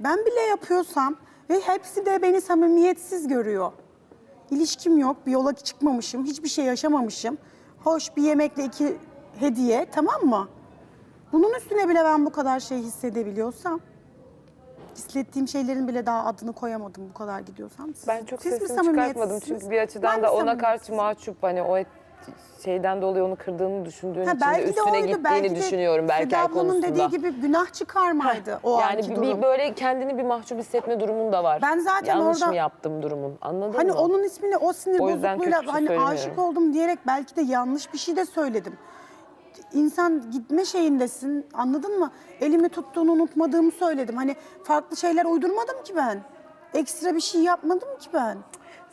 Ben bile yapıyorsam ve hepsi de beni samimiyetsiz görüyor. İlişkim yok, bir yola çıkmamışım, hiçbir şey yaşamamışım. Hoş bir yemekle iki hediye, tamam mı? Bunun üstüne bile ben bu kadar şey hissedebiliyorsam, hissettiğim şeylerin bile daha adını koyamadım bu kadar gidiyorsam. Ben çok siz mi sesimi çıkartmadım çünkü bir açıdan Ben da mi ona karşı mahcup hani o et- şeyden dolayı onu kırdığını düşündüğün Ha, için de belki de üstüne oydu, gittiğini belki de düşünüyorum belki Seda ay ablanın konusunda. dediği gibi günah çıkarmaydı o yani anki bir, durum. bir böyle kendini bir mahcup hissetme durumun da var. Ben zaten Yanlış orada- mı yaptım durumun anladın Hani mı? onun ismini o sinir O bozukluğuyla kötü hani aşık oldum diyerek belki de yanlış bir şey de söyledim. İnsan gitme şeyindesin anladın mı? Elimi tuttuğunu unutmadığımı söyledim. Hani farklı şeyler uydurmadım ki ben. Ekstra bir şey yapmadım ki ben.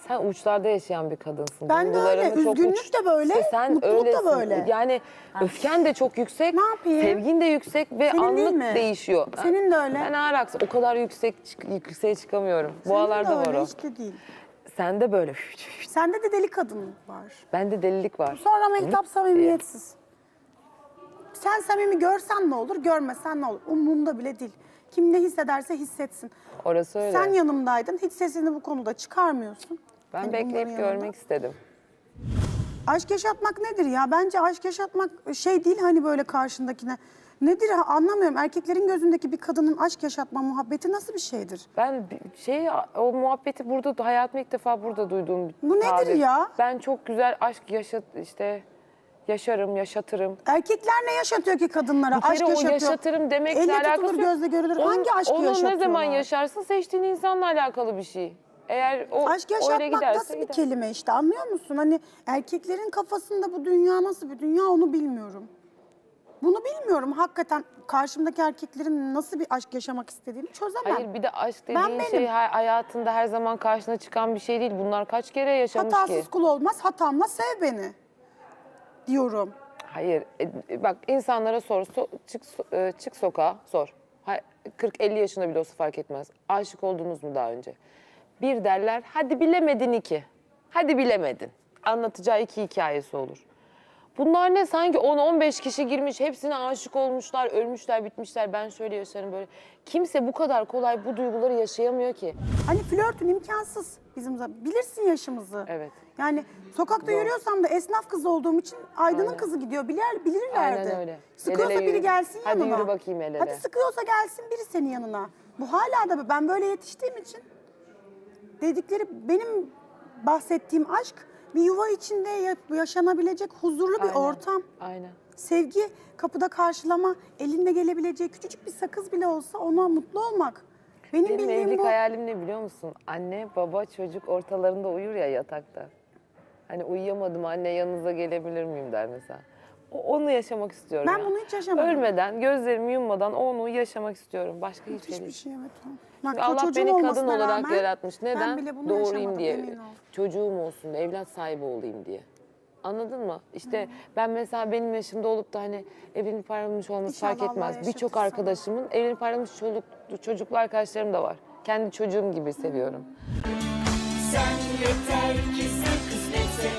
Sen uçlarda yaşayan bir kadınsın. Ben de öyle. Duygularını çok Üzgünlük de böyle, İşte sen mutluluk da böyle. Yani öfken de çok yüksek. Ne yapayım? Sevgin de yüksek ve Senin değil anlık mi? değişiyor. Senin de öyle. Ben ağır aksi o kadar yüksek çık- yükseğe çıkamıyorum. De aralarda var öyle o. işte değil. Sende böyle. Sende de deli kadın var. Bende delilik var. Sonra Mehtap samimiyetsiz. Sen samimi görsen ne olur, görmesen ne olur. Umurumda bile değil. Kim ne hissederse hissetsin. Orası öyle. Sen yanımdaydın, hiç sesini bu konuda çıkarmıyorsun. Ben Hani bekleyip bunların yanında. görmek istedim. Aşk yaşatmak nedir ya? Bence aşk yaşatmak şey değil hani böyle karşındakine. Nedir ha, anlamıyorum. Erkeklerin gözündeki bir kadının aşk yaşatma muhabbeti nasıl bir şeydir? Ben şey o muhabbeti burada hayatımda ilk defa burada duyduğum bir Bu nedir tabir. ya? Ben çok güzel aşk yaşat işte yaşarım, yaşatırım. Erkekler ne yaşatıyor ki kadınlara? Bir kere aşk o yaşatıyor. yaşatırım demekle Elle alakası tutulur, yok. gözle görülür. Onun- Hangi aşkı Onu ne yaşatıyorlar? zaman yaşarsın seçtiğin insanla alakalı bir şey. Eğer o Aşk yaşatmak giderse nasıl bir gider. kelime işte anlıyor musun? Hani erkeklerin kafasında bu dünya nasıl bir dünya onu bilmiyorum. Bunu bilmiyorum. Hakikaten karşımdaki erkeklerin nasıl bir aşk yaşamak istediğini çözemem. Hayır bir de aşk Ben dediğin şey benim. hay- hayatında her zaman karşına çıkan bir şey değil. Bunlar kaç kere yaşamış Hatasız ki? kul olmaz, hatamla sev beni diyorum. Hayır. e, bak insanlara sor. so- çık so- e, çık sokağa sor. Ha- 40-50 yaşında bile olsa fark etmez. Aşık oldunuz mu daha önce? Bir derler. Hadi bilemedin iki. Hadi bilemedin. Anlatacağı iki hikayesi olur. Bunlar ne sanki 10-15 kişi girmiş, hepsine aşık olmuşlar, ölmüşler, bitmişler. Ben şöyle yaşarım böyle. Kimse bu kadar kolay bu duyguları yaşayamıyor ki. Hani flörtün imkansız bizim zaman. Bilirsin yaşımızı. Evet. Yani sokakta yürüyorsam da esnaf kızı olduğum için Aydın'ın kızı gidiyor. Bilir, bilirlerdi. Aynen öyle. Sıkıyorsa biri gelsin Hadi yanına. yürü bakayım el ele. Hadi sıkıyorsa gelsin biri senin yanına. Bu hala da ben böyle yetiştiğim için dedikleri benim bahsettiğim aşk bir yuva içinde ya- yaşanabilecek huzurlu bir Aynen. ortam. Aynen. Sevgi, kapıda karşılama, elinde gelebileceği küçücük bir sakız bile olsa ona mutlu olmak. Benim, Benim bildiğim evlilik bu. hayalim ne biliyor musun? Anne, baba, çocuk ortalarında uyur ya yatakta. Hani uyuyamadım anne yanınıza gelebilir miyim der mesela. Onu yaşamak istiyorum. Ben ya. bunu hiç yaşamadım. Ölmeden, gözlerimi yummadan onu yaşamak istiyorum. Başka hiçbir şey Hiçbir değil. şey evet. Bak, Allah çocuğum beni kadın olarak rağmen yaratmış. Ben Neden? bile bunu Doğurayım diye. emin ol. Çocuğum olsun, evlat sahibi olayım diye. Anladın mı? İşte ben mesela benim yaşımda olup da hani evlenip ayrılmış olması İnşallah fark etmez. Birçok arkadaşımın evlenip ayrılmış çocuk, çocuklu arkadaşlarım da var. Kendi çocuğum gibi seviyorum. Sen yeter ki sen kısmetse